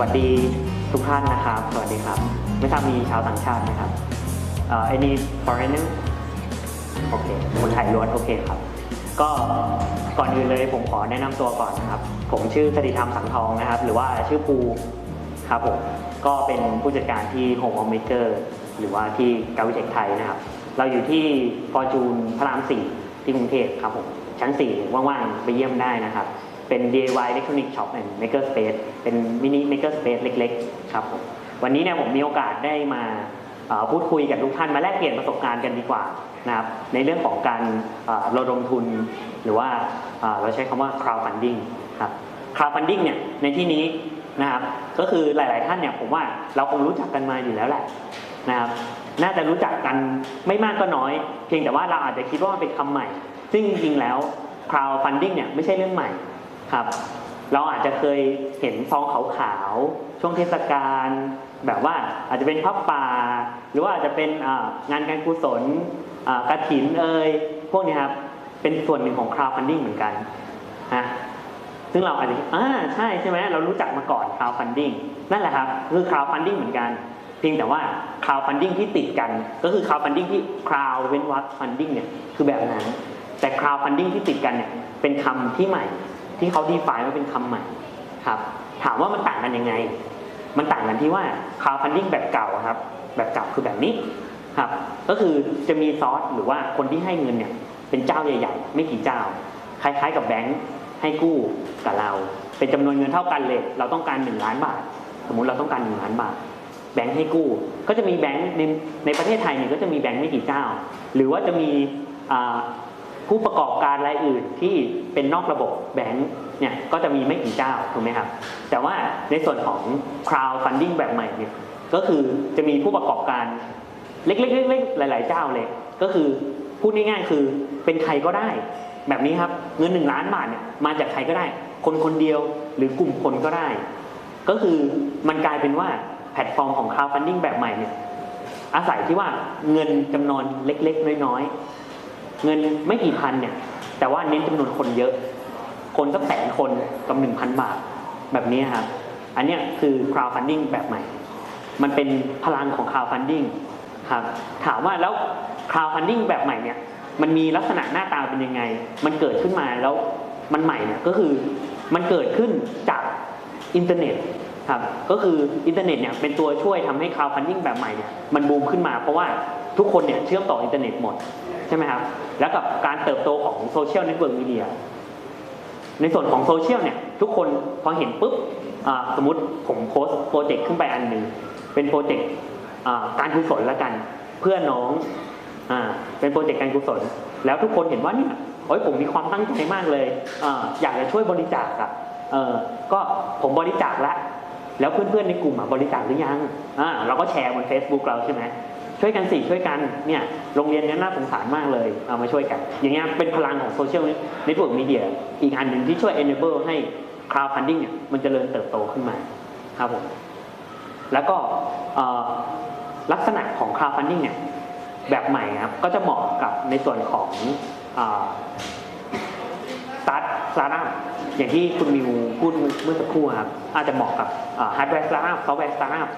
วัสดีทุกท่านนะครับ สวัสดีครับ ไม่ทราบมีชาวต่างชาติไหมครับเอ่อ any foreigner โอเค คนไทยล้วน โอเคครับ ก็ก่อนอื่นเลยผมขอแนะนำตัวก่อนนะครับ ผมชื่อสติธรรมสังทองนะครับ หรือว่าชื่อปูครับผม ก็เป็นผู้จัดการที่ Home o Maker หรือว่าที่กาวิเทคไทยนะครับ เราอยู่ที่ Fortune พระราม4ที่กรุงเทพครับผม ชั้น 4 ว่างๆ ไปเยี่ยมได้นะครับ เป็น DIY Electronic Shop and Maker Space เป็นมินิ Maker Space เล็กๆ ครับผมวันนี้เนี่ยผมมีโอกาสได้มาพูดคุยกับทุกท่านมาแลกเปลี่ยนประสบการณ์กันดีกว่านะครับในเรื่องของการเระดมทุน หรือว่าเอ่อเราใช้คำว่า crowdfunding ครับ crowdfunding เนี่ยในที่นี้นะครับก็คือหลาย ๆ ท่านเนี่ยผมว่าเราคงรู้จักกันมาอยู่แล้วแหละนะครับน่าจะรู้จักกันไม่มากก็น้อย เพียงแต่ว่าเราอาจจะคิดว่ามันเป็นคำใหม่ ซึ่งจริง ๆ แล้ว crowdfunding เนี่ยไม่ใช่เรื่องใหม่ ครับ เราอาจจะเคยเห็นซองขาวๆช่วงเทศกาลแบบว่าอาจจะเป็นพับป่า หรือว่าอาจจะเป็นงานการกุศลกระถินเอ่ยพวกนี้ครับเป็นส่วนหนึ่งของ crowdfunding เหมือนกันนะซึ่งเราอาจจะอ่าใช่ใช่ไหมเรารู้จักมาก่อน crowdfunding นั่นแหละครับคือ crowdfunding เหมือนกัน เพียงแต่ว่า crowdfunding ที่ติดกัน ก็คือ crowdfunding ที่ crowd เว้นวรรค funding เนี่ยคือแบบนั้น แต่ crowdfunding ที่ติดกันเนี่ยเป็นคำที่ใหม่ ที่เขา define ว่าเป็นคำใหม่ครับถามว่ามันต่างกันยังไง มันต่างกันที่ว่า crowdfunding แบบเก่าครับ แบบเก่าคือแบบนี้ครับก็คือจะมีซอสหรือว่าคนที่ให้เงินเนี่ยเป็นเจ้าใหญ่ ๆ ไม่กี่เจ้า คล้ายๆ กับแบงค์ให้กู้กับเรา เป็นจำนวนเงินเท่ากันเลย เราต้องการ1ล้านบาท สมมุติเราต้องการ1ล้านบาท แบงค์ให้กู้ ก็จะมีแบงค์ในในประเทศไทยเนี่ยก็จะมีแบงค์ไม่กี่เจ้า หรือว่าจะมีอ่า ผู้ประกอบการรายอื่นที่เป็นนอกระบบแบงค์เนี่ยก็จะมีไม่กี่เจ้าถูกไหมครับ แต่ว่าในส่วนของ crowd funding แบบใหม่เนี่ยก็คือจะมีผู้ประกอบการเล็กๆเล็กๆหลาย ๆ เจ้าเลย ก็คือพูดง่ายๆคือเป็นใครก็ได้ แบบนี้ครับเงินหนึ่งล้านบาทเนี่ยมาจากใครก็ได้ คนคนเดียวหรือกลุ่มคนก็ได้ ก็คือมันกลายเป็นว่าแพลตฟอร์มของ crowdfunding แบบใหม่เนี่ยอาศัยที่ว่าเงินจำนวนเล็ก ๆ น้อยๆ เงินไม่กี่พันเนี่ย แต่ว่าเน้นจำนวนคนเยอะ คนสักแสนคนกับหนึ่งพันบาท แบบนี้ครับ อันนี้คือ crowdfunding แบบใหม่ มันเป็นพลังของ crowdfunding ครับ ถามว่าแล้ว crowdfunding แบบใหม่เนี่ย มันมีลักษณะหน้าตาเป็นยังไง มันเกิดขึ้นมาแล้วมันใหม่เนี่ยก็คือมันเกิดขึ้นจากอินเทอร์เน็ตครับ ก็คืออินเทอร์เน็ตเนี่ยเป็นตัวช่วยทำให้ crowdfunding แบบใหม่เนี่ยมันบูมขึ้นมาเพราะว่าทุกคนเนี่ยเชื่อมต่ออินเทอร์เน็ตหมด ใช่ไหมครับ แล้วกับการเติบโตของโซเชียลเน็ตเวิร์กมีเดียในส่วนของโซเชียลเนี่ยทุกคนพอเห็นปุ๊บสมมติผมโพสต์โปรเจกต์ขึ้นไปอันหนึ่งเป็นโปรเจกต์การกุศลละกัน เพื่อน้องอเป็นโปรเจกต์การกุศล แล้วทุกคนเห็นว่าเนี่ยโอ้ยผมมีความตั้งใจมากเลยออยากจะช่วยบริจาคอะก็ผมบริจาคละแล้วเพื่อนๆในกลุ่มบริจาคหรือยังเราก็แชร์บน Facebook เราใช่ไหม ช่วยกันสิช่วยกันเนี่ยโรงเรียนนี้น่าสงสารมากเลยเอามาช่วยกัน อย่างเงี้ยเป็นพลังของโซเชียลเน็ตเวิร์กมีเดียอีกอันหนึ่งที่ช่วย enable ให้ crowdfunding เนี่ยมันจเจริญเติบโตขึ้นมาครับผมแล้วก็ลักษณะของ crowdfunding เนี่ยแบบใหม่นะครับก็จะเหมาะกับในส่วนของสตาร์ทสตาร์ทอัพอย่างที่คุณมิวพูดเมื่อสักครู่ครับอาจจะเหมาะกับฮาร์ดแวร์สตาร์ทอัพซอฟต์แวร์สตาร์ทอัพ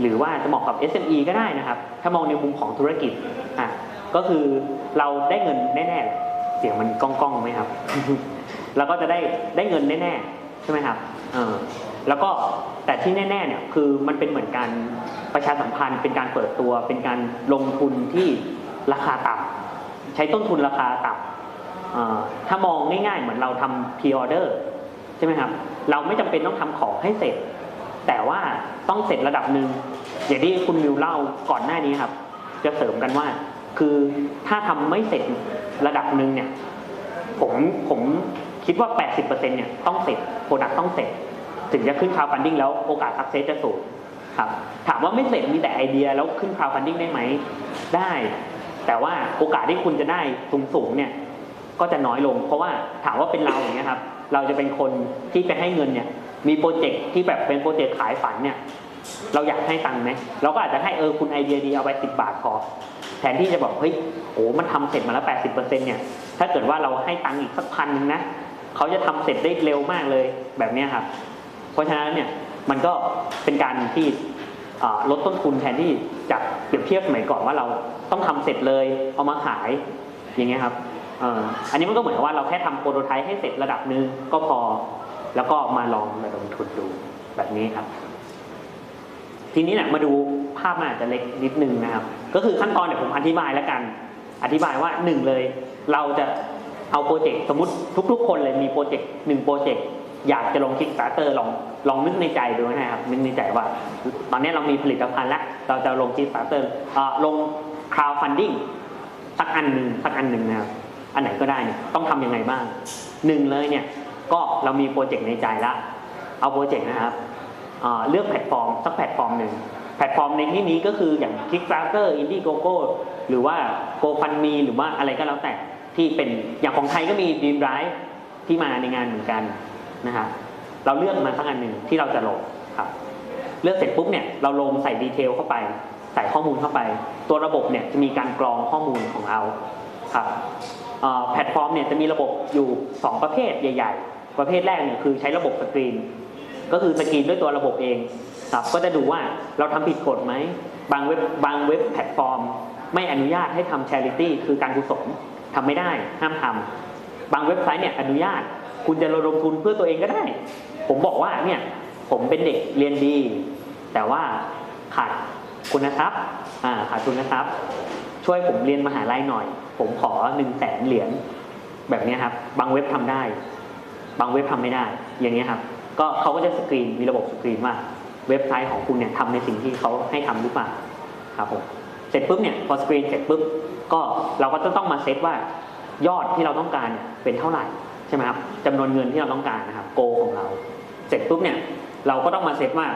หรือว่าจะเหมาะกับ SME ก็ได้นะครับ ถ้ามองในมุมของธุรกิจอะก็คือเราได้เงินแน่ๆ เสียงมันก้องๆไหมครับ เราก็จะได้ได้เงินแน่ๆ ใช่ไหมครับเออแล้วก็แต่ที่แน่ๆเนี่ยคือมันเป็นเหมือนการประชาสัมพันธ์ เป็นการเปิดตัว เป็นการลงทุนที่ราคาต่ำใช้ต้นทุนราคาต่ำถ้ามองง่ายๆ เหมือนเราทำ pre order ใช่ไหมครับ เราไม่จำเป็นต้องทำของให้เสร็จ แต่ว่าต้องเสร็จระดับหนึ่งอย่างที่คุณมิวเล่าก่อนหน้านี้ครับ จะเสริมกันว่า คือถ้าทำไม่เสร็จระดับหนึ่งเนี่ย ผมผมคิดว่า 80%เนี่ยต้องเสร็จโปรดักต้องเสร็จ ถึงจะขึ้นคาวฟันดิ้งแล้วโอกาสสักเซสจะสูงครับถามว่าไม่เสร็จมีแต่ไอเดียแล้วขึ้นคาวฟันดิ้งได้ไหมได้ แต่ว่าโอกาสที่คุณจะได้สูงสูงเนี่ยก็จะน้อยลง เพราะว่าถามว่าเป็นเราอย่างเงี้ยครับเราจะเป็นคนที่ไปให้เงินเนี่ย มีโปรเจกต์ที่แบบเป็นโปรเจกต์ขายฝันเนี่ย เราอยากให้ตังค์ไหมเราก็อาจจะให้เออคุณไอเดียดีเอาไปสิบบาทพอแทนที่จะบอกเฮ้ยโอ้มันทำเสร็จมาแล้วแปดสิบเปอร์เซ็นต์เนี่ยถ้าเกิดว่าเราให้ตังค์อีกสักพันหนึ่งนะเขาจะทำเสร็จได้เร็วมากเลยแบบเนี้ยครับ เพราะฉะนั้นเนี่ยมันก็เป็นการที่ลดต้นทุนแทนที่จากเปรียบเทียบสมัยก่อนว่าเราต้องทำเสร็จเลยเอามาขายอย่างเงี้ยครับอันนี้มันก็เหมือนกับว่าเราแค่ทำโปรโตไทป์ให้เสร็จระดับหนึ่งก็พอ แล้วก็มาลองมาลงทุนดูแบบนี้ครับ ทีนี้เนี่ยมาดูภาพมันอาจจะเล็กนิดนึงนะครับ ก็คือขั้นตอนเดี๋ยวผมอธิบายแล้วกัน อธิบายว่าหนึ่งเลย เราจะเอาโปรเจกต์สมมติทุก ๆ คนเลยมีโปรเจกต์หนึ่งโปรเจกต์อยากจะลงคิกสตาร์เตอร์ลองลองนึกในใจดูนะครับนึกในใจว่า ตอนนี้เรามีผลิตภัณฑ์แล้วเราจะลงคิกสตาร์เตอร์ลง crowdfunding สักอันหนึ่งสักอันหนึ่งนะครับอันไหนก็ได้เนี่ยต้องทำยังไงบ้างหนึ่งเลยเนี่ย ก็เรามีโปรเจกต์ในใจละเอาโปรเจกต์นะครับเเลือกแพลตฟอร์มสักแพลตฟอร์มหนึ่งแพลตฟอร์มในที่นี้ก็คืออย่าง Kickstarter Indiegogo หรือว่า GoFundMe หรือว่าอะไรก็แล้วแต่ที่เป็นอย่างของไทยก็มี Dream Drive ที่มาในงานเหมือนกันนะครับเราเลือกมาสักอันหนึ่งที่เราจะลงครับเลือกเสร็จปุ๊บเนี่ยเราลงใส่ดีเทลเข้าไป ใส่ข้อมูลเข้าไป ตัวระบบเนี่ยจะมีการกรองข้อมูลของเราครับ แพลตฟอร์มเนี่ยจะมีระบบอยู่ 2 ประเภทใหญ่ ๆ ประเภทแรกเนี่ยคือใช้ระบบสกรีน ก็คือสกรีนด้วยตัวระบบเองครับก็จะดูว่าเราทำผิดกฎไหมบางเว็บบางเว็บแพลตฟอร์ม ไม่อนุญาตให้ทำ charity คือการกุศลทำไม่ได้ห้ามทำบางเว็บไซต์เนี่ยอนุญาต คุณจะระดมทุนเพื่อตัวเองก็ได้ ผมบอกว่าเนี่ยผมเป็นเด็กเรียนดี แต่ว่าขาดคุณทรัพย์อ่าขาดทุนทรัพย์ ช่วยผมเรียนมหาลัยหน่อย ผมขอหนึ่งแสนเหรียญแบบนี้ครับ บางเว็บทำได้ บางเว็บทำไม่ได้ อย่างเงี้ครับ ก็เขาก็จะสกรีน มีระบบสกรีนว่าเว็บไซต์ของคุณเนี่ยทำในสิ่งที่เขาให้ทำหรือเปล่าครับผม เสร็จปุ๊บเนี่ยพอสกรีนเสร็จปุ๊บก็เราก็จะต้องมาเซตว่ายอดที่เราต้องการเนี่ยเป็นเท่าไหร่ใช่ไหมครับจำนวนเงินที่เราต้องการนะครับโกของเรา เสร็จปุ๊บเนี่ยเราก็ต้องมาเซตว่า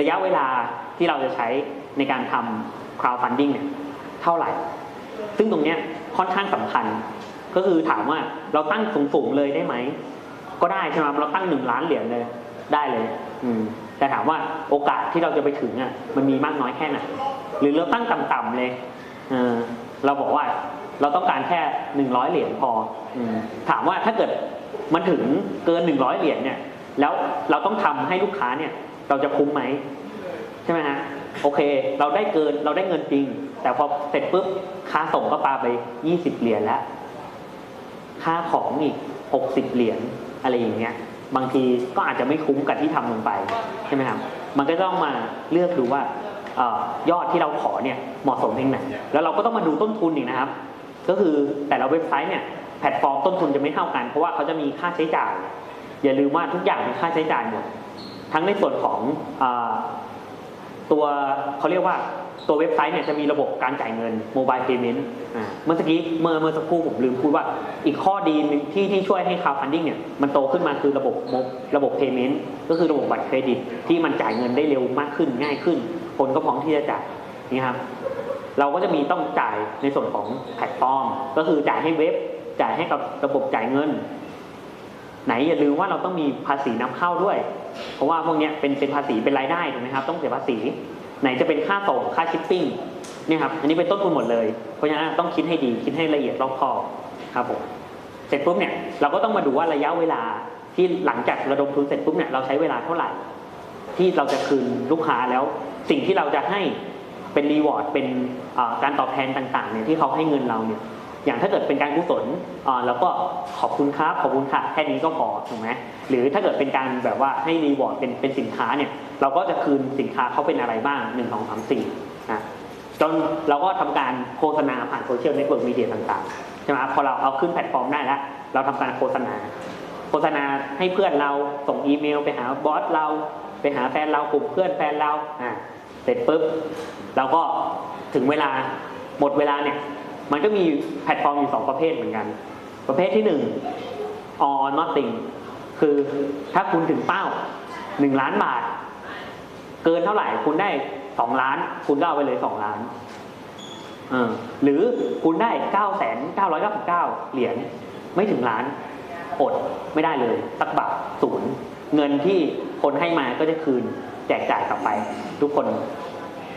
ระยะเวลาที่เราจะใช้ในการทำ crowdfunding เนี่ยเท่าไหร่ ซึ่งตรงเนี้ยค่อนข้างสำคัญ ก็คือถามว่าเราตั้งสูงๆเลยได้ไหม ก็ได้ใช่ไหมเราตั้งหนึ่งล้านเหรียญเลยได้เลย อืมแต่ถามว่าโอกาสที่เราจะไปถึงอะมันมีมากน้อยแค่ไหนหรือเราตั้งต่ำๆเลยเออเราบอกว่าเราต้องการแค่หนึ่งร้อยเหรียญพออืมถามว่าถ้าเกิดมันถึงเกินหนึ่งร้อยเหรียญเนี่ย แล้วเราต้องทำให้ลูกค้าเนี่ย เราจะคุ้มไหมใช่ไหมฮะ โอเค เราได้เกินเราได้เงินจริง แต่พอเสร็จปุ๊บค่าส่งก็ปาไปยี่สิบเหรียญแล้ว ค่าของอีกหกสิบเหรียญอะไรอย่างเงี้ย บางทีก็อาจจะไม่คุ้มกับที่ทำลงไปใช่ไหมครับ มันก็ต้องมาเลือกดูว่าออยอดที่เราขอเนี่ยเหมาะสมเพียงไหนแล้วเราก็ต้องมาดูต้นทุนอีกนะครับ ก็คือแต่ละเว็บไซต์เนี่ยแพลตฟอร์มต้นทุนจะไม่เท่ากัน เพราะว่าเขาจะมีค่าใช้จ่าย อย่าลืมว่าทุกอย่างมีค่าใช้จ่ายหมดทั้งในส่วนของ ตัวเขาเรียกว่าตัวเว็บไซต์เนี่ยจะมีระบบการจ่ายเงินโมบายเพย์เมนต์เมื่อกี้เมื่อเมื่อสักครู่ผมลืมพูดว่าอีกข้อดีที่ที่ช่วยให้คาวฟันดิ้งเนี่ยมันโตขึ้นมาคือระบบระบบเพย์เมนต์ก็คือระบบบัตรเครดิต ที่มันจ่ายเงินได้เร็วมากขึ้นง่ายขึ้น คนก็พร้อมที่จะจ่ายนี่ครับเราก็จะมีต้องจ่ายในส่วนของแพลตฟอร์ม ก็คือจ่ายให้เว็บจ่ายให้กับระบบจ่ายเงิน ไหนอย่าลืมว่าเราต้องมีภาษีนำเข้าด้วย เพราะว่าพวกนี้เป็นเป็นภาษีเป็นรายได้ถูกไหมครับต้องเสียภาษี ไหนจะเป็นค่าส่งค่าชิปปิ้งเนี่ยครับอันนี้เป็นต้นทุนหมดเลย เพราะฉะนั้นต้องคิดให้ดีคิดให้ละเอียดรอบคอบครับผมเสร็จปุ๊บเนี่ยเราก็ต้องมาดูว่าระยะเวลาที่หลังจากระดมทุนเสร็จปุ๊บเนี่ยเราใช้เวลาเท่าไหร่ ที่เราจะคืนลูกค้าแล้วสิ่งที่เราจะให้เป็นรีวอร์ดเป็นการตอบแทนต่างๆเนี่ยที่เขาให้เงินเราเนี่ย อย่างถ้าเกิดเป็นการกุศลอ่าเราก็ขอบคุณครับขอบคุณค่ะแค่นี้ก็พอถูกไหมหรือถ้าเกิดเป็นการแบบว่าให้รีวอร์ดเป็นเป็นสินค้าเนี่ยเราก็จะคืนสินค้าเขาเป็นอะไรบ้างหนึ่งสองสามสี่นะจนเราก็ทำการโฆษณาผ่านโซเชียลเน็ตเวิร์กมีเดียต่างๆใช่ไหมครับพอเราเอาขึ้นแพลตฟอร์มได้แล้ว เราทำการโฆษณา โฆษณาให้เพื่อนเราส่งอีเมล ไปหาบอสเราไปหาแฟนเรากลุ่มเพื่อนแฟนเราอ่าเสร็จปุ๊บเราก็ถึงเวลาหมดเวลาเนี่ย มันก็มีแพลตฟอร์มอยู่สองประเภทเหมือนกัน ประเภทที่หนึ่ง all or nothing คือถ้าคุณถึงเป้าหนึ่งล้านบาท เกินเท่าไหร่คุณได้สองล้าน คุณก็เอาไปเลยสองล้านอหรือคุณได้เก้าแสนเก้าร้อยเก้าสิบเก้าเหรียญไม่ถึงล้าน อดไม่ได้เลยสักบาทศูนย์เงินที่คนให้มาก็จะคืนแจกจ่ายกลับไป ทุกคน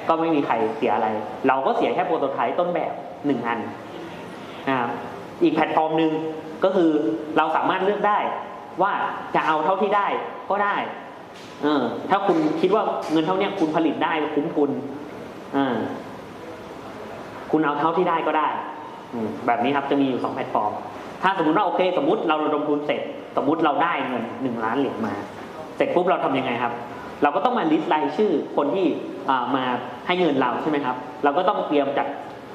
ก็ไม่มีใครเสียอะไร เราก็เสียแค่โปรโตไทป์ต้นแบบ หนึ่งอันนะครับอีกแพลตฟอร์มหนึ่งก็คือเราสามารถเลือกได้ว่าจะเอาเท่าที่ได้ก็ได้เออถ้าคุณคิดว่าเงินเท่านี้คุณผลิตได้คุ้มทุนอ่าคุณเอาเท่าที่ได้ก็ได้แบบนี้ครับจะมีอยู่สองแพลตฟอร์ม ถ้าสมมติว่าโอเค สมมติเราระดมทุนเสร็จ สมมติเราได้เงินหนึ่งล้านเหรียญมา เสร็จปุ๊บเราทำยังไงครับ เราก็ต้องมาลิสต์รายชื่อคนที่มาให้เงินเราใช่ไหมครับ เราก็ต้องเตรียมจัด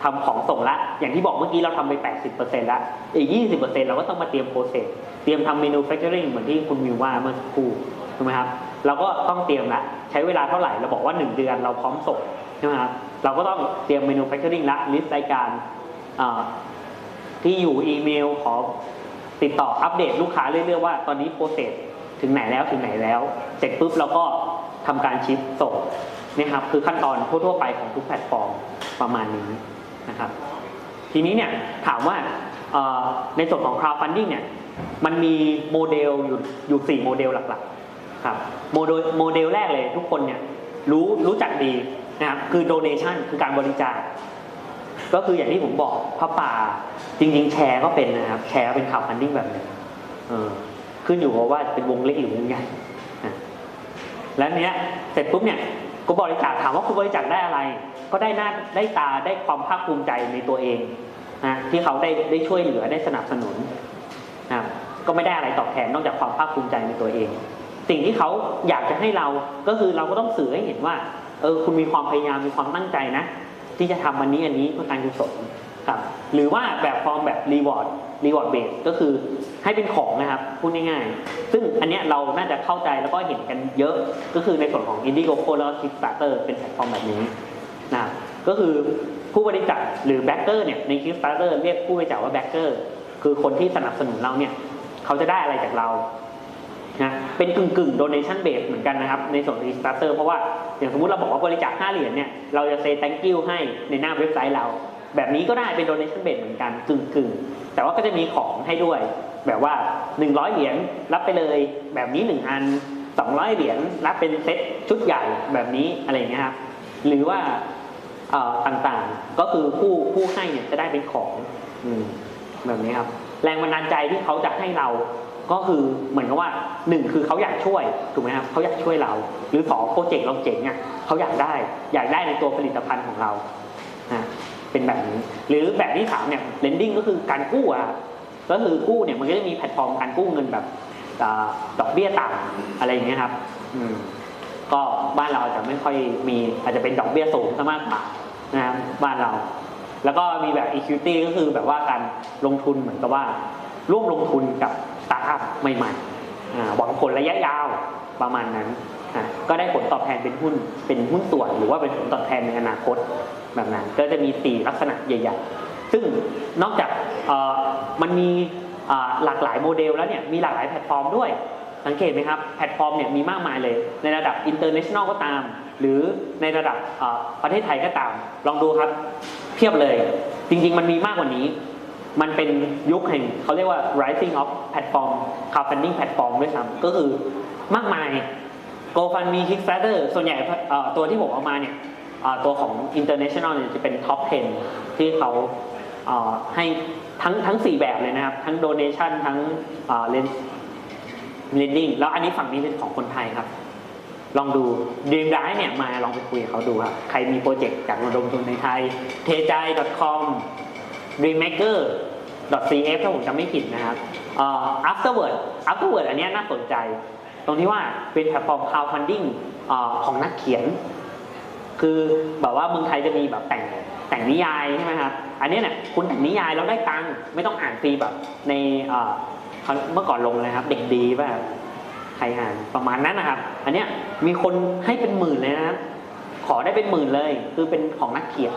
ทำของส่งละ อย่างที่บอกเมื่อกี้เราทำไป 80%ละอีก 20%เราก็ต้องมาเตรียมโปรเซสเตรียมทำเมนูแฟคเจอริงเหมือนที่คุณมิวว่าเมื่อสักครู่ถูกไหมครับเราก็ต้องเตรียมละใช้เวลาเท่าไหร่เราบอกว่า 1 เดือนเราพร้อมส่งใช่ไหมครับเราก็ต้องเตรียมเมนูแฟคเจอริงละลิสต์รายการที่อยู่อีเมลขอติดต่ออัปเดตลูกค้าเรื่อยๆว่าตอนนี้โปรเซสถึงไหนแล้วถึงไหนแล้ว เสร็จปุ๊บเราก็ทำการชิปส่งนี่ครับคือขั้นตอนทั่วๆไปของทุกแพลตฟอร์มประมาณนี้ นะครับ ทีนี้เนี่ยถามว่าในส่วนของ crowdfunding เนี่ยมันมีโมเดลอยู่อยู่สี่โมเดลหลักๆครับโมเดลโมเดลแรกเลยทุกคนเนี่ยรู้รู้จักดีนะครับคือ donation คือการบริจาคก็คืออย่างที่ผมบอกพระป่าจริง ๆ แชร์ก็เป็นนะครับแชร์เป็น crowdfunding แบบนึงเออขึ้นอยู่กับว่าเป็นวงเล็กหรือวงใหญ่นะแล้วเนี้ยเสร็จปุ๊บเนี่ย ก็บริจาคถามว่าคุณบริจาคได้อะไร ก็ได้หน้าได้ตาได้ความภาคภูมิใจในตัวเองนะที่เขาได้ได้ช่วยเหลือได้สนับสนุนนะก็ไม่ได้อะไรตอบแทนนอกจากความภาคภูมิใจในตัวเอง สิ่งที่เขาอยากจะให้เราก็คือเราก็ต้องสื่อให้เห็นว่าเออคุณมีความพยายามมีความตั้งใจนะ ที่จะทำวันนี้อันนี้เพื่อการกุศลครับ หรือว่าแบบฟอร์มแบบรีวอร์ด รีวอร์ดเบสก็คือให้เป็นของนะครับพูดง่ายๆ ซึ่งอันเนี้ยเราน่าจะเข้าใจแล้วก็เห็นกันเยอะก็คือในส่วนของ Indiegogo แล้วก็ Kickstarter เป็นแพลตฟอร์มแบบนี้นะครับก็คือผู้บริจาคหรือแบ็กเกอร์เนี่ยใน Kickstarter เรียกผู้บริจาคว่าแบ็กเกอร์คือคนที่สนับสนุนเราเนี่ยเขาจะได้อะไรจากเรานะเป็นกึ่งกึ่ง donation base เหมือนกันนะครับ ในส่วนของ Kickstarter เพราะว่าอย่างสมมติเราบอกว่าบริจาค5เหรียญเนี่ยเราจะ say thank you ให้ในหน้าเว็บไซต์เรา แบบนี้ก็ได้เป็น donation base เหมือนกันกึ่งกึ่ง แต่ว่าก็จะมีของให้ด้วย แบบว่า 100 เหรียญรับไปเลยแบบนี้ 1 อัน 200 เหรียญรับเป็นเซ็ตชุดใหญ่แบบนี้อะไรเงี้ยครับหรือว่าต่างๆก็คือผู้ผู้ให้เนี่ยจะได้เป็นของอแบบนี้ครับ แรงบันดาลใจที่เขาจะให้เราก็คือเหมือนกับว่าหนึ่งคือเขาอยากช่วยถูกไหมครับเขาอยากช่วยเรา หรือสองโปรเจกต์เราเจ๋งอะเขาอยากได้ อยากได้ในตัวผลิตภัณฑ์ของเรานะ เป็นแบบนี้ หรือแบบที่สามเนี่ย lending ก็คือการกู้อะก็คือกู้เนี่ยมันก็จะมีแพลตฟอร์มการกู้เงินแบบดอกเบี้ยต่ำอะไรอย่างเงี้ยครับอืมก็บ้านเราอาจจะไม่ค่อยมีอาจจะเป็นดอกเบี้ยสูงซะมากกว่านะครับบ้านเรา แล้วก็มีแบบ equity ก็คือแบบว่าการลงทุนเหมือนกับว่า ร่วมลงทุนกับสตาร์ทอัพใหม่ๆหวังผลระยะยาวประมาณนั้นอะก็ได้ผลตอบแทนเป็นหุ้นเป็นหุ้นส่วน หรือว่าเป็นผลตอบแทนในอนาคต แบบนั้น ก็จะมีสี่ลักษณะใหญ่ๆ ซึ่งนอกจากมันมีหลากหลายโมเดลแล้วเนี่ยมีหลากหลายแพลตฟอร์มด้วย สังเกตไหมครับ แพลตฟอร์มเนี่ยมีมากมายเลย ในระดับ international ก็ตาม หรือในระดับประเทศไทยก็ตาม ลองดูครับเพียบเลย จริงๆ มันมีมากกว่านี้ มันเป็นยุคแห่งเขาเรียกว่า rising of platform crowdfunding platform ด้วยซ้ำก็คือมากมาย GoFundMe Kickstarter ส่วนใหญ่ตัวที่ผมเอามาเนี่ย ตัวของ international เนี่ยจะเป็น top 10 ที่เขาให้ทั้งทั้ง 4 แบบเลยนะครับ ทั้ง donation ทั้ง lending แล้วอันนี้ฝั่งนี้เป็นของคนไทยครับ ลองดู Dream d i เนี่ยมาลองไปคุยกับเขาดูครับ ใครมีโปรเจกต์จากระดมทุนในไทย เทใจ .com dreammaker cf ถ้าผมจำไม่ผิดนะครับเอ่อ afterward afterward อันนี้น่าสนใจ ตรงที่ว่าเป็นแพลตฟอร์ม crowdfunding ของนักเขียน คือแบบว่าเมืองไทยจะมีแบบแต่งแต่งนิยายใช่ไหมครับอันนี้เนี่ยคุณแต่งนิยายแล้วได้ตังค์ไม่ต้องอ่านฟรีแบบในเมื่อก่อนลงเลยครับ เด็กดีป่ะครับใครอ่านประมาณนั้นนะครับ อันเนี้ยมีคนให้เป็นหมื่นเลยนะครับขอได้เป็นหมื่นเลย คือเป็นของนักเขียน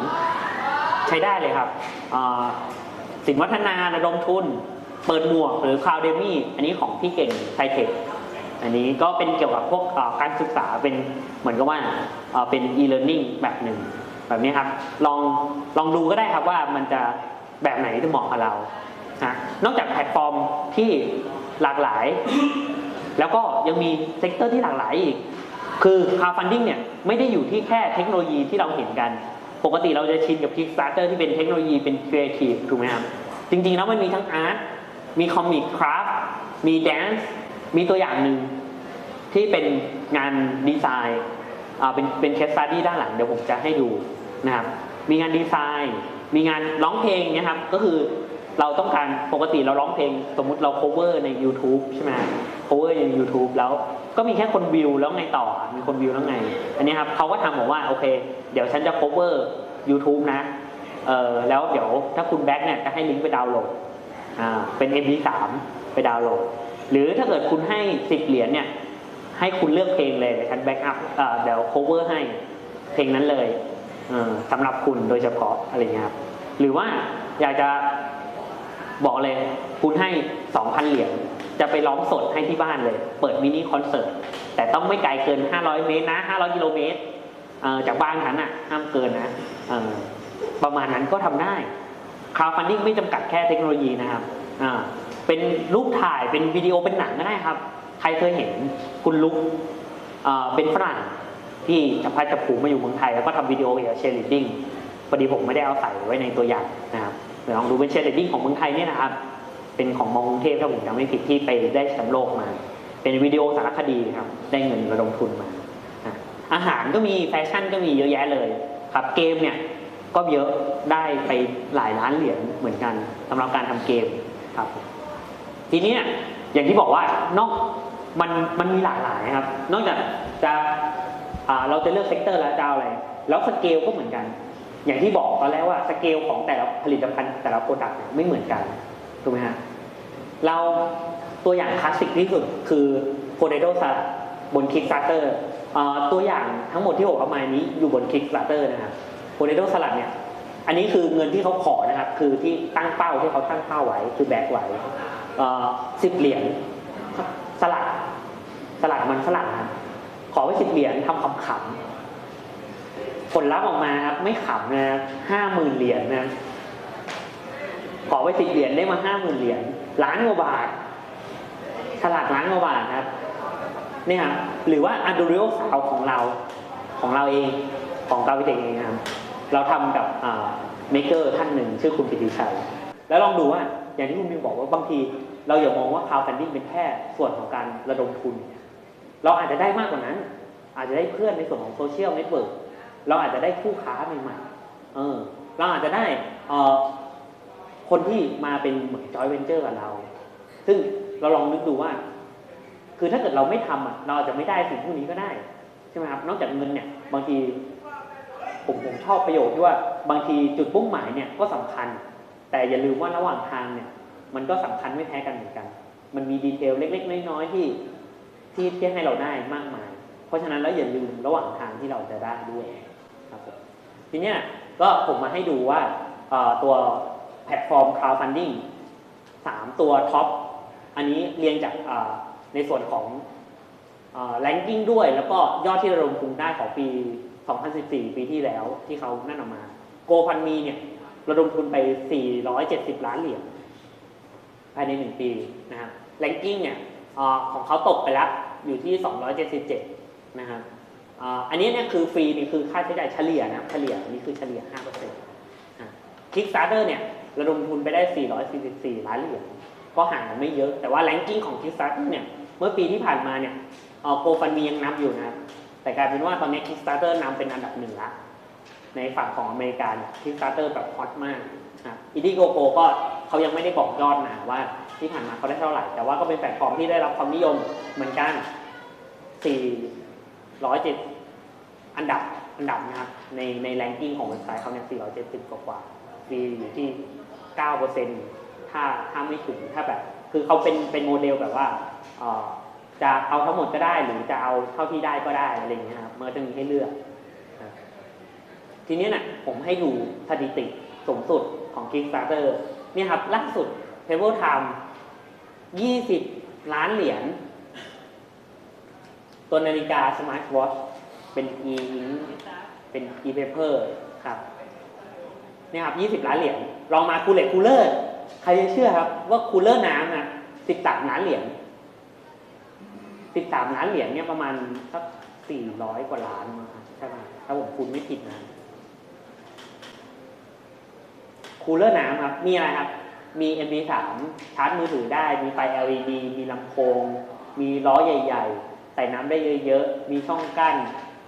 ใช้ได้เลยครับสินวัฒนาระดมทุน เปิดหมวกหรือคาวเดมี่อันนี้ของพี่เก่งไทเทค อันนี้ก็เป็นเกี่ยวกับพวกการศึกษาเป็นเหมือนกับว่าเป็น e-learning แบบหนึ่งแบบนี้ครับลองลองดูก็ได้ครับว่ามันจะแบบไหนที่เหมาะกับเรานะนอกจากแพลตฟอร์มที่หลากหลาย แล้วก็ยังมีเซกเตอร์ที่หลากหลายอีก คือ crowdfunding เนี่ยไม่ได้อยู่ที่แค่เทคโนโลยีที่เราเห็นกัน ปกติเราจะชินกับ Kickstarter ที่เป็นเทคโนโลยีเป็น creative ถูกไหมครับ จริงๆแล้วมันมีทั้งอาร์ตมีคอมิกคราฟมีแดนซ์ มีตัวอย่างหนึ่งที่เป็นงานดีไซน์เป็นเป็นเคสสต u ดี้ด้านหลังเดี๋ยวผมจะให้ดูนะครับมีงานดีไซน์ มีงานร้องเพลงนะครับ ก็คือเราต้องการปกติเราร้องเพลง สมมุติเรา cover ใน YouTube ใช่ไหม cover ใน YouTube แล้วก็มีแค่คนวิวแล้วไงต่อ มีคนวิวแล้วไง อันนี้ครับเขาก็ทำบอกว่าโอเค เดี๋ยวฉันจะ cover YouTube นะเออแล้วเดี๋ยวถ้าคุณแบ็กเนี่ยจะให้ลิงก์ไปดาวน์โหลดอ่าเป็น MP3 ไปดาวน์โหลด หรือถ้าเกิดคุณให้ 10 เหรียญเนี่ยให้คุณเลือกเพลงเลยฉันแบ็กอัพเดี๋ยว cover ให้เพลงนั้นเลยเสำหรับคุณโดยเฉพาะอะไรเงี้ยครับหรือว่าอยากจะบอกเลยคุณให้ 2,000 เหรียญจะไปร้องสดให้ที่บ้านเลย เปิดมินิคอนเสิร์ตแต่ต้องไม่ไกลเกิน 500 เมตรนะ 500 กิโลเมตรจากบ้านฉันอะห้ามเกินนะประมาณนั้นก็ทำได้คราวฟันดิ้งไม่จำกัดแค่เทคโนโลยีนะครับ เป็นรูปถ่ายเป็นวิดีโอเป็นหนังก็ได้ครับ ใครเคยเห็นคุณลุกเเป็นฝรั่งที่จะพัดจะผูกมาอยู่เมืองไทย แล้วก็ทำวิดีโอเกี่ยวกับเชลีดดิ้งพอดีผมไม่ได้เอาใส่ไว้ในตัวอย่างนะครับเดี๋ยวลองดูเป็นเชลีดดิ้งของเมืองไทยเนี่ยนะครับ เป็นของมองกรุงเทพถ้าผมจำไม่ผิดที่ไปได้แชมป์โลกมา เป็นวิดีโอสารคดีครับได้เงินระดมทุนมาอาหารก็มีแฟชั่นก็มีเยอะแยะเลยครับเกมเนี่ยก็เยอะได้ไปหลายล้านเหรียญเหมือนกันสำหรับการทำเกมครับ ทีเนี้ยอย่างที่บอกว่านอกมันมันมีหลากหลายครับ นอกจากจะเราจะเลือกเซกเตอร์แล้วจะเอาอะไร แล้วสเกลก็เหมือนกัน อย่างที่บอกตอนแรกว่าสเกลของแต่ละผลิตภัณฑ์แต่ละโปรดักต์ไม่เหมือนกันถูกไหมฮะเราตัวอย่างคลาสสิกที่สุดคือ Potato Salad บน Kickstarter อ่าตัวอย่างทั้งหมดที่ผมเอามานี้อยู่บน Kickstarter นะครับ Potato Salad เนี่ยอันนี้คือเงินที่เขาขอนะครับ คือที่ตั้งเป้าที่เขาตั้งเป้าไว้คือแบกไว้ สิบเหรียญสลัดสลัดมันฝรั่งนะขอไว้สิบเหรียญทำขำๆผลลัพธ์ออกมาครับไม่ขำนะห้าหมื่นเหรียญนะขอไว้สิบเหรียญได้มาห้าหมื่นเหรียญล้านกว่าบาทสลัดล้านกว่าบาทครับเนี่ยครับหรือว่าอันดูริโอสาวของเราของเราเองของกาวิเทคเองนะครับเราทำกับเมเกอร์ท่านหนึ่งชื่อคุณปิติชัย แล้วลองดูว่าอย่างที่คุณมิวบอกว่าบางที เราอย่ามองว่าคาวฟันดิ้งเป็นแค่ส่วนของการระดมทุน เราอาจจะได้มากกว่านั้น อาจจะได้เพื่อนในส่วนของโซเชียลเน็ตเวิร์กเราอาจจะได้คู่ค้าใหม่ๆเออเราอาจจะได้คนที่มาเป็นเหมือนจอยเวนเจอร์กับเรา ซึ่งเราลองนึกดูว่า คือถ้าเกิดเราไม่ทำอะ เราอาจจะไม่ได้สิ่งพวกนี้ก็ได้ใช่ไหมครับ นอกจากเงินเนี่ย บางทีผมผมชอบประโยคที่ว่าบางทีจุดมุ่งหมายเนี่ยก็สำคัญ แต่อย่าลืมว่าระหว่างทางเนี่ย มันก็สำคัญไม่แพ้กันเหมือนกัน มันมีดีเทลเล็ก ๆ น้อยๆที่ที่ที่ให้เราได้มากมาย เพราะฉะนั้นแล้วอย่าลืมระหว่างทางที่เราจะได้ด้วยครับผมทีเนี้ยก็ผมมาให้ดูว่าตัวแพลตฟอร์ม crowdfunding สามตัวท็อป อันนี้เรียงจากในส่วนของแรงกิ้งด้วย แล้วก็ยอดที่ระดมทุนได้ของปี 2014 ปีที่แล้วที่เขานั่นออกมา โกพันมีเนี่ยระดมทุนไป 470 ล้านเหรียญ ภายใน 1 ปีนะครับแรงกิ้งเนี่ยอของเขาตกไปแล้วอยู่ที่ 277 นะครับอ,อันนี้เนี่ยคือฟรีนี่คือค่าใช้จ่ายเฉลี่ยนะเฉลี่ยนี่คือเฉลี่ย5%นะคิกสตาร์เตอร์เนี่ยระดมทุนไปได้ 444 ล้านเหรียญก็ห่างกันไม่เยอะ แต่ว่าแรงกิ้งของคิกสตาร์เตอร์เนี่ยเมื่อปีที่ผ่านมาเนี่ยโกฟันมียังนับอยู่นะครับแต่กลายเป็นว่าตอนนี้ Kickstarter นำเป็นอันดับหนึ่งละในฝั่งของอเมริกา Kickstarter แบบฮอตมากนะครับอีดีโกโกก็ เขายังไม่ได้บอกยอดนะว่าที่ผ่านมาเขาได้เท่าไหร่ แต่ว่าก็เป็นแพลตฟอร์มที่ได้รับความนิยมเหมือนกัน 407 อันดับอันดับนะครับในในแรงกิ้งของเว็บไซต์เขาเนี่ย 470 กว่ากว่าฟีอยู่ที่ 9%ถ้าถ้าไม่ถึงถ้าแบบ คือเขาเป็นเป็นโมเดลแบบว่าจะเอาทั้งหมดก็ได้หรือจะเอาเท่าที่ได้ก็ได้อะไรอย่างเงี้ยครับมันก็จะมีให้เลือก ทีนี้นะ่ะผมให้ดูสถิติสูงสุดของ Kickstarter เนี่ยครับล่าสุด Table Time 20 ล้านเหรียญตัวนาฬิกา Smart Watch เป็น e ink เป็น e paper ครับเนี่ยครับ20 ล้านเหรียญลองมาคูลเลตคูลเลอร์ใครจะเชื่อครับว่าคูลเลอร์น้ำนะ13 ล้านเหรียญสิบสามล้านเหรียญเนี่ยประมาณสักสี่ร้อยกว่าล้านมั้งครับใช่ไหมถ้าผมคูณไม่ผิดนะ คูลเลอร์น้ำครับมีอะไรครับ มี MP3 ชาร์จมือถือได้ มีไฟ LED มีลำโพง มีล้อใหญ่ ๆ ใส่น้ำได้เยอะๆ มีช่องกั้น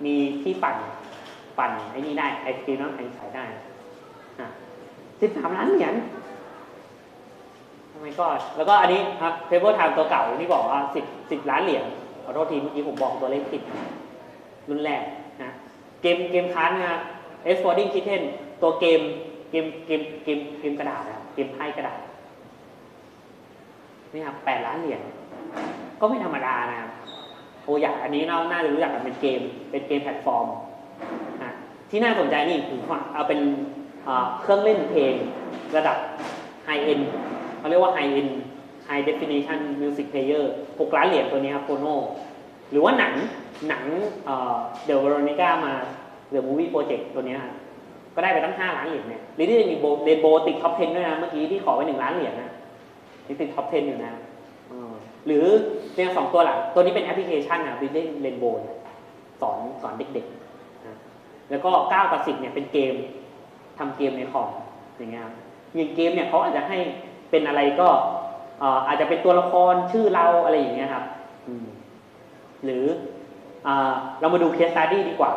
มีที่ปั่น ปั่นไอ้นี่ได้ ไอศครีมน้ำแข็งใสได้สิบสามล้านเหรียญทำไมก็ แล้วก็อันนี้ครับเ a เ e อร์ไทม์ตัวเก่าที่บอกว่าสิบสิบล้านเหรียญ ขอโทษทีเมื่อกี้ผมบอกตัวเลขผิดรุ่นแรกนะ เกมเกมคัสนะครับ Exploding Kitten ตัวเกม กมเกมเกมเกมกระดาษนะครับเกมไพ่กระดาษนี่ครับแปดล้านเหรียญก็ไม่ธรรมดานะครับโออยากอันนี้เราน่าจะรู้จักกันเป็นเกม เป็นเกมแพลตฟอร์มนะที่น่าสนใจนี่คือเอาเป็นเครื่องเล่นเพลงระดับไฮเอ็นเขาเรียกว่าไฮเอ็น High Definition Music Player 6ล้านเหรียญตัวนี้ครับโ o โนหรือว่าหนังหนังเดอะวอร์นิก้ามาเดอะมูวี่โปรเจกต์ตัวนี้ ก็ได้ไปตั้ง5ล้านเหรียญเนี่ยหรือที่จะมีเรนโบติดท็อป 10 ด้วยนะ เมื่อกี้ที่ขอไป1ล้านเหรียญนะนี่ติดท็อป 10 อยู่นะหรือเนี่ยสองตัวหลัง ตัวนี้เป็นแอปพลิเคชันนะวิดเล่นเรนโบว์สอนสอนเด็กๆนะแล้วก็9กับ10เนี่ยเป็นเกมทำเกมในคอมอย่างเงี้ยครับอย่างเกมเนี่ยเขาอาจจะให้เป็นอะไรก็อาจจะเป็นตัวละครชื่อเราอะไรอย่างเงี้ยครับหรือเอเรามาดูเคสตัดดี้ดีกว่า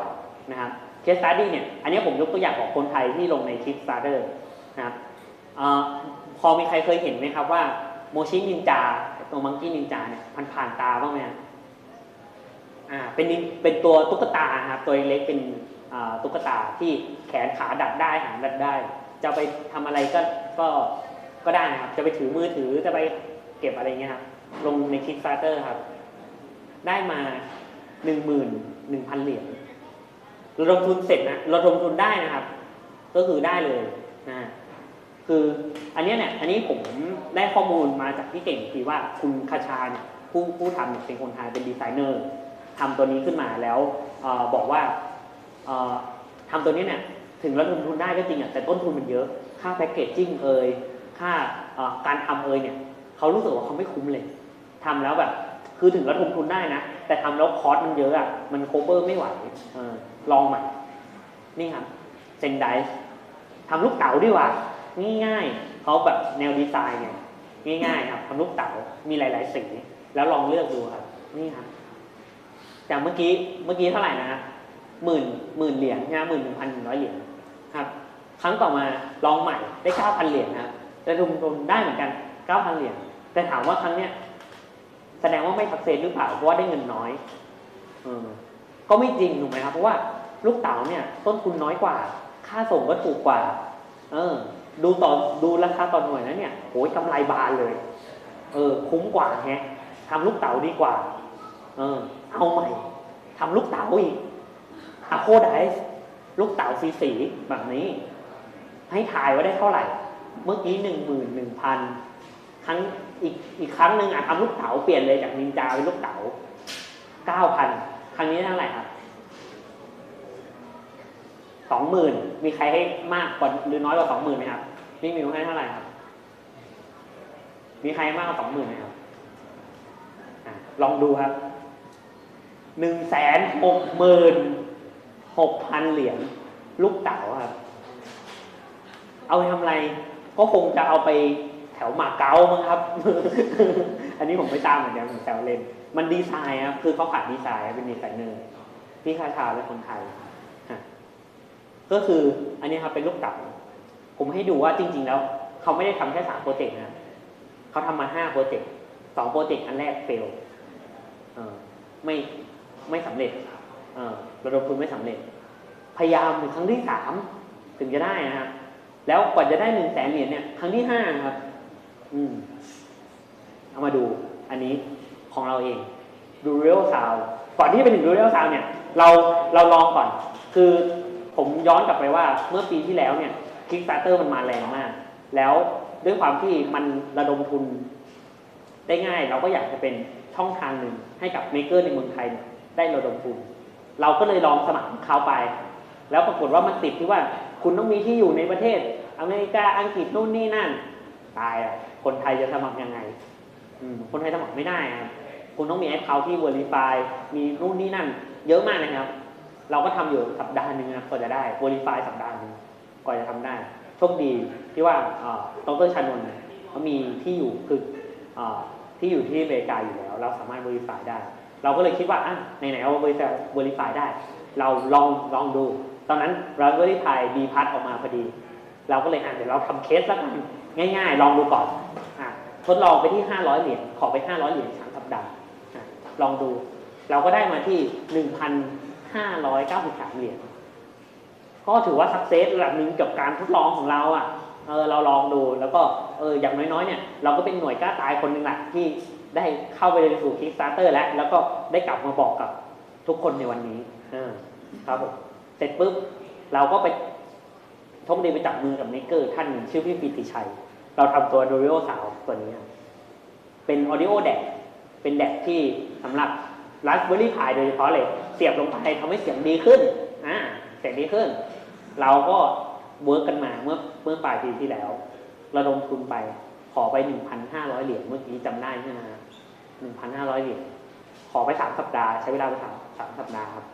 นะครับ สตัดดี้เนี่ย อันนี้ผมยกตัวอย่างของคนไทยที่ลงใน Kickstarter นะครับออพอมีใครเคยเห็นไหมครับว่าโมชินินจาตัวมังกี้นินจาเนี่ยผ่านผ่านตาบ้างไหมครับอ่าเป็นเป็นตัวตุ๊กตาครับตัวเล็กเป็นตุ๊กตาที่แขนขาดัดได้หางดัดได้ จะไปทำอะไรก็ก็ก็ได้นะครับ จะไปถือมือถือจะไปเก็บอะไรเงี้ยครับลงใน Kickstarter ครับ ได้มาหนึ่งหมื่นหนึ่งพันเหรียญ ระดมทุนเสร็จนะระดมทุนได้นะครับ ก็คือได้เลยนะคืออันนี้เนี่ยอันนี้ผมได้ข้อมูลมาจากพี่เก่งทีว่าคุณคาชาเนี่ยผู้ผู้ทำเนี่ยเป็นคนไทยเป็นดีไซเนอร์ทำตัวนี้ขึ้นมาแล้วออบอกว่าออทำตัวนี้เนี่ยถึงระดมทุนได้ก็จริงอะแต่ต้นทุนมันเยอะ ค่าแพ็กเกจจิ้งเอ่ยค่าการทำเอ่ยเนี่ยเขารู้สึกว่าเขาไม่คุ้มเลยทำแล้วแบบคือถึงระดมทุนได้นะ แต่ทำแล้วคอสมันเยอะอะมันโคเวอร์ไม่ไหวออ ลองใหม่ นี่ครับเซนไดทำลูกเต๋าดีกว่า ง่ายๆเขาแบบแนวดีไซน์เนี่ยง่ายๆครับทำลูกเต๋ามีหลาย ๆ สีแล้วลองเลือกดูครับ นี่ครับจากเมื่อกี้เมื่อกี้เท่าไหร่นะฮะหมื่นหมื่นเหรียญนะหมื่นหนึ่งพันหนึ่งร้อยเหรียญครับ ครั้งต่อมาลองใหม่ได้เก้าพันเหรียญนะครับแต่ทุนทุนได้เหมือนกันเก้าพันเหรียญแต่ถามว่าครั้งเนี้ยแสดงว่าไม่ทักเซนหรือเปล่าเพราะว่าได้เงินน้อยอก็ไม่จริงถูกไหมครับเพราะว่า ลูกเต๋าเนี่ยต้นทุนน้อยกว่า ค่าส่งก็ถูกกว่า เออ ดูต่อดูราคาต่อหน่วยแล้วเนี่ยโหยกำไรบานเลย เออ คุ้มกว่าแฮะทำลูกเต๋าดีกว่า เออ เอาใหม่ทำลูกเต๋าอีกอะโคไดส์ลูกเต๋าสีสีแบบนี้ ให้ถ่ายว่าได้เท่าไหร่ เมื่อกี้หนึ่งหมื่นหนึ่งพันครั้งอีกอีกครั้งหนึ่งอะทำลูกเต๋าเปลี่ยนเลยจากนินจาเป็นลูกเต๋าเก้าพันครั้งนี้เท่าไหร่ครับ สองหมื่นมีใครให้มากกว่าหรือน้อยกว่าสองหมื่นไหมครับนี่มิวให้เท่าไหร่ครับ มีใครมากกว่าสองหมื่นไหมครับอลองดูครับหนึ่งแสนหกหมื่นหกพันเหรียญลูกเต๋าครับ เอาไปทำอะไร ก็คงจะเอาไปแถวหมาเก๊ามั้งครับ อันนี้ผมไม่ทราบเหมือนกันผมแซวเล่น มันดีไซน์ครับ คือเขาขาดดีไซน์ครับเป็นดีไซเนอร์พี่คาชาเป็นคนไทย ก็คืออันนี้ครับเป็นลูกเต๋าผมให้ดูว่าจริง ๆ แล้ว เขาไม่ได้ทำแค่สามโปรเจกต์นะเขาทำมาห้าโปรเจกต์สองโปรเจกต์อันแรกเฟลไม่ไม่สำเร็จเระดมทุนไม่สำเร็จ พยายามถึงครั้งที่สามถึงจะได้นะครับแล้วกว่าจะได้หนึ่งแสนเหรียญเนี่ยครั้งที่ห้าครับ อืมเอามาดูอันนี้ของเราเองดูเรียลซาวก่อนที่จะไปถึงดูเรียลซาวเนี่ย เราเราลองก่อน คือ ผมย้อนกลับไปว่าเมื่อปีที่แล้วเนี่ยคิก s า r t เตอร์มันมาแรงมาก แล้วด้วยความที่มันระดมทุนได้ง่าย เราก็อยากจะเป็นช่องทางหนึ่งให้กับเมเกอร์ในเมืองไทยได้ระดมทุน เราก็เลยลองสมัครเขาไป แล้วปรากฏว่ามันติดที่ว่าคุณต้องมีที่อยู่ในประเทศอเมริกาอังกฤษนู่นนี่นั่น ตายอะ คนไทยจะสมัครยังไงอืคนไทยสมัครไม่ได้ครับคุณต้องมีแอคเคาท์ที่ Verify มีนู่นนี่นั่น เยอะมากนะครับ เราก็ทำอยู่สัปดาห์หนึ่งนะกว่าจะได้ Verify สัปดาห์หนึ่งกว่าจะทำได้ โชคดีที่ว่าเอ่อดรชานนท์เขามีที่อยู่คืออที่อยู่ที่อเมริกาอยู่แล้ว เราสามารถ Verify ได้ เราก็เลยคิดว่าอะไหนๆเราเวอร์ i ฟายได้ เราลองลองดู ตอนนั้นเราเวอร์ i ฟายดีพัทออกมาพอดี เราก็เลยอะเดี๋ยวเราทำเคสแล้วกันง่าย ๆ ลองดูก่อนอะทดลองไปที่ 500 เหรียญขอไป 500 เหรียญสามสัปดาห์ลองดู เราก็ได้มาที่ 593 เหรียญก็ถือว่าสักเซสระดับหนึ่งกับการทดลองของเราอะเออเราลองดูแล้วก็เอออย่างน้อยๆเนี่ยเราก็เป็นหน่วยกล้าตายคนหนึ่งแหละที่ได้เข้าไปในสู่ Kickstarter แล้ว แล้วก็ได้กลับมาบอกกับทุกคนในวันนี้ครับผมเสร็จปุ๊บเราก็ไปโชคดีไปจับมือกับเมกเกอร์ท่านหนึ่งชื่อพี่ปีติชัย เราทำตัว d o r i o สาวตัวนี้ เป็น Audio d e c เป็นแดกที่สำหรับ Raspberry Pi โดยเฉพาะเลยเสียบลงไปทำให้เสียงดีขึ้นอ่าเสียงดีขึ้น เราก็เวิร์กกันมาเมื่อเมื่อปลายปีที่แล้วระดมทุนไปขอไป1,500เหรียญเมื่อกี้จำได้ใช่ไหมฮะ1,500เหรียญขอไปสามสัปดาห์ใช้เวลาไปสามสามสัปดาห์ครับ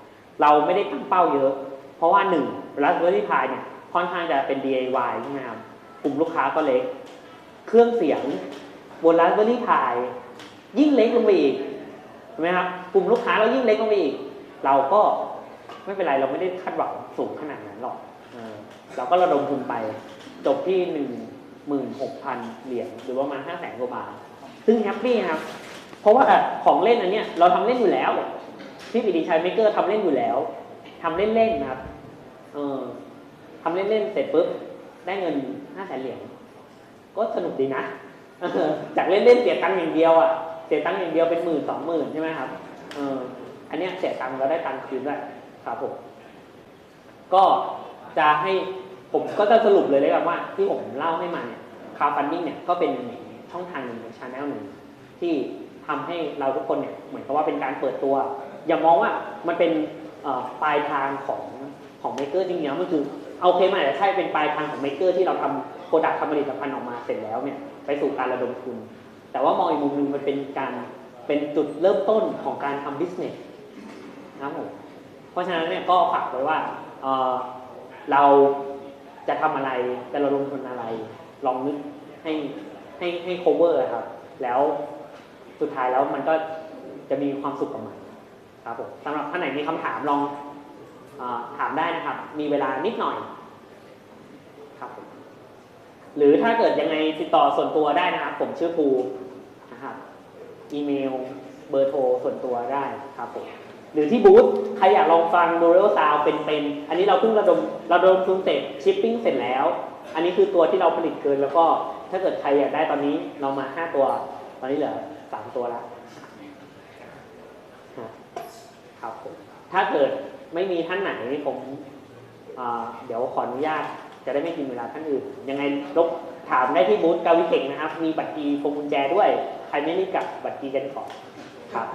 เราไม่ได้ตั้งเป้าเยอะ เพราะว่าหนึ่ง Raspberry Pi เนี่ยค่อนข้างจะเป็น DIY ใช่ไหมครับกลุ่มลูกค้าก็เล็ก เครื่องเสียงบน Raspberry Pi ยิ่งเล็กลงไปอีก ช่ไหมครับกลุ่มลูกค้าเรายิ่งเล็กลงไปอีก เราก็ไม่เป็นไรเราไม่ได้คาดหวังสูงขนาดนั้นหรอกเราก็ระดมทุนไปจบที่หนึ่งหมื่นหกพันเหรียญหรือว่าประมาห้าแสนกว่าบาทซึ่งแฮปปี้ครับ เพราะว่าของเล่นอันเนี้ยเราทำเล่นอยู่แล้วพี่ปิติชัยเมเกอร์ทำเล่นอยู่แล้วทำเล่นๆนะครับเออทำเล่นๆเสร็จปุ๊บได้เงินห้าแสนเหรียญก็สนุกดีนะจากเล่นๆเสียตังค์อย่างเดียวอะ เสียตังค์อย่างเดียวเป็นหมื่นสองหมื่นใช่ไหมครับเอออันเนี้ยเสียตังค์แล้วได้ตังค์คืนด้วยครับผมก็จะให้ผมก็จะสรุปเลยเลยครับว่า ที่ผมเล่าให้มาเนี่ยคาร์ฟันดิ้งเนี่ยก็เป็นช่องทางหนึ่งชาแนลหนึ่งที่ทำให้เราทุกคนเนี่ยเหมือนกับว่าเป็นการเปิดตัว อย่ามองว่ามันเป็นปลายทางของของเมเกอร์จริงๆแล้วมันคือเอาเคมาจจะใช่เป็นปลายทางของเมเกอร์ที่เราทำโปรดักต์ทำผลิตภัณฑ์ออกมาเสร็จแล้วเนี่ยไปสู่การระดมทุน แต่ว่ามองอีกมุมหนึงมันเป็นการเป็นจุดเริ่มต้นของการทำบิสเนสนะครับผมเพราะฉะนั้นเนี่ยก็ฝากไว้ว่าเเราจะทำอะไรจะระดมทุนอะไร ลองนึกให้ให้ให้ cover ครับ แล้วสุดท้ายแล้วมันก็จะมีความสุขกับมันครับผมสำหรับท่านไหนมีคำถามลองอถามได้นะครับ มีเวลานิดหน่อยครับหรือถ้าเกิดยังไงติดต่อส่วนตัวได้นะครับ ผมชื่อภู อีเมล เบอร์โทรส่วนตัวได้ครับผมหรือที่บูธใครอยากลองฟัง d u r a l Sound เป็นๆอันนี้เราเพิ่งระดมระดมทุนเสร็จชิปปิ้งเสร็จแล้ว อันนี้คือตัวที่เราผลิตเกินแล้วก็ถ้าเกิดใครอยากได้ตอนนี้เรามา 5 ตัว ตอนนี้เหลือ 3 ตัวล้วครับผมถ้าเกิดไม่มีท่านไหนผมเดี๋ยวขออนุญาตจะได้ไม่กินเวลาท่านอื่น ยังไงลบ ถามได้ที่บูธกาวิเก่งนะครับ มีบัตรกีพวงกุญแจด้วย ใครไม่รีบกลับบัตรกีกันขอครับ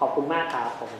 ขอบคุณมากครับผม